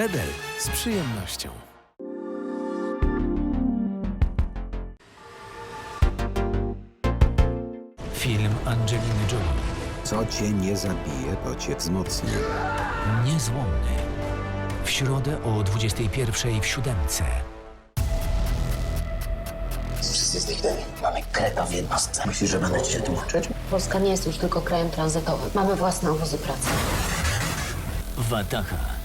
Wedel z przyjemnością. Film Angeliny Jolie. Co cię nie zabije, to cię wzmocni. Niezłomny. W środę o 21 w siódemce. Wszyscy zniknęli. Mamy kreta w jednostce. Myślisz, że będę ci się tłumaczyć? Polska nie jest już tylko krajem tranzytowym. Mamy własne obozy pracy. Wataha.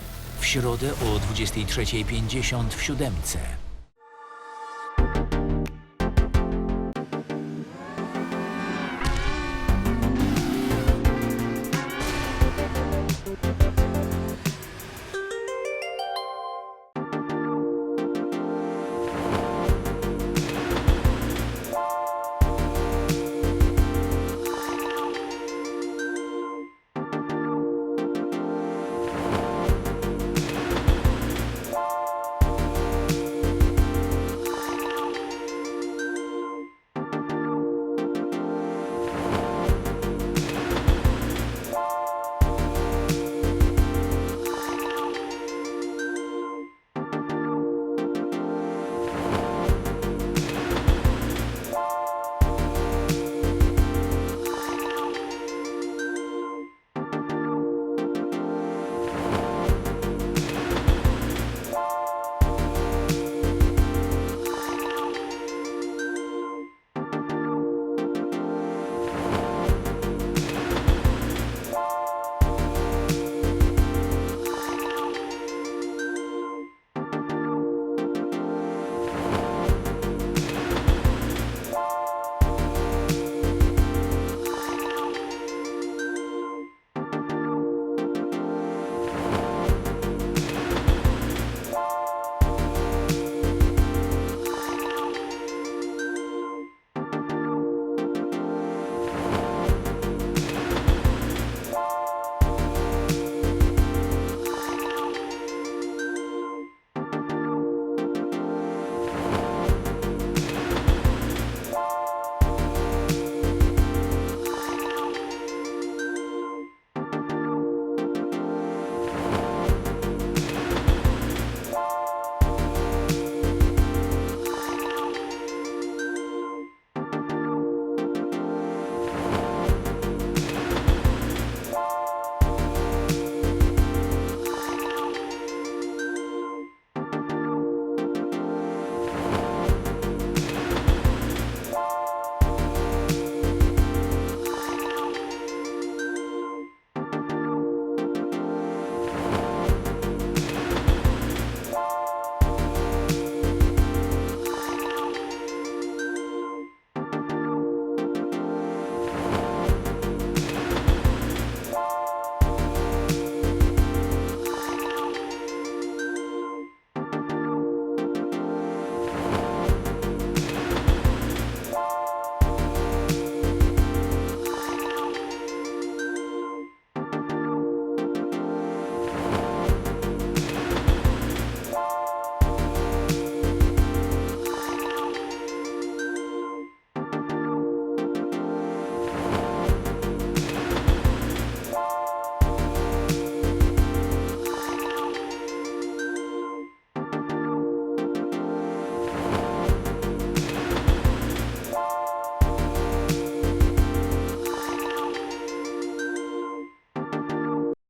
W środę o 23.50 w siódemce.